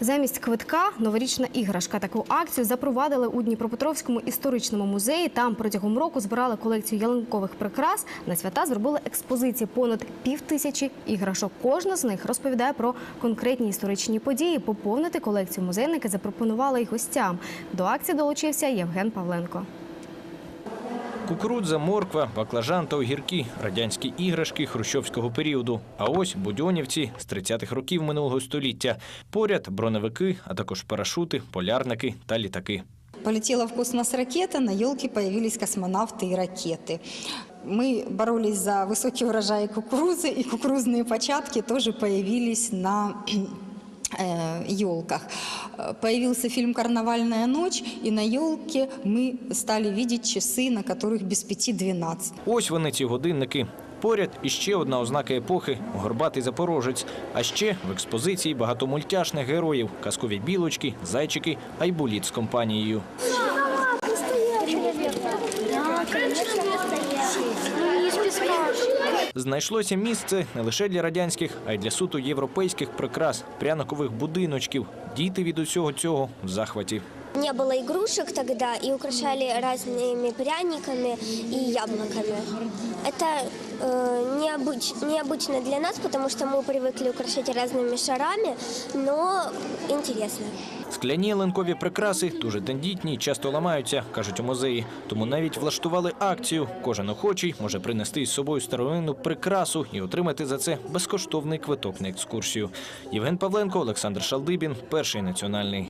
Замість квитка новорічна іграшка. Таку акцію запровадили у Дніпропетровському історичному музеї. Там протягом року збирали колекцію ялинкових прикрас. На свята зробили експозиції понад пів тисячі іграшок. Кожна з них розповідає про конкретні історичні події. Поповнити колекцію музейники запропонували й гостям. До акції долучився Євген Павленко. Кукурудза, морква, баклажан та огірки – радянські іграшки хрущовського періоду. А ось будьонівці з 30-х років минулого століття. Поряд броневики, а також парашути, полярники та літаки. Полетела в космос ракета, на елке появились космонавты и ракеты. Мы боролись за высокий урожай кукурузы, и кукурузные початки тоже появились на елках. Появился фильм «Карнавальная ночь», и на елке мы стали видеть часы, на которых без пяти двенадцать. Ось вони ці годинники. Поряд іще одна ознака епохи горбатий запорожець. А ще в експозиції багато мультяшних героїв, казкові білочки, зайчики, а й буліт з компанією. Знайшлося місце не лише для радянських, а й для суто європейських прикрас, пряникових будиночків. Діти від усього цього в захваті Не было игрушек тогда и украшали разными пряниками и яблоками. Это э, необыч- необычно для нас, потому что мы привыкли украшать разными шарами, но интересно. Скляні ялинкові прикраси дуже тендітні, і часто ламаються, кажуть у музеї. Тому навіть влаштували акцію. Кожен охочий може принести із собою старовинну прикрасу і отримати за це безкоштовний квиток на екскурсію. Євген Павленко, Олександр Шалдибін, перший національний.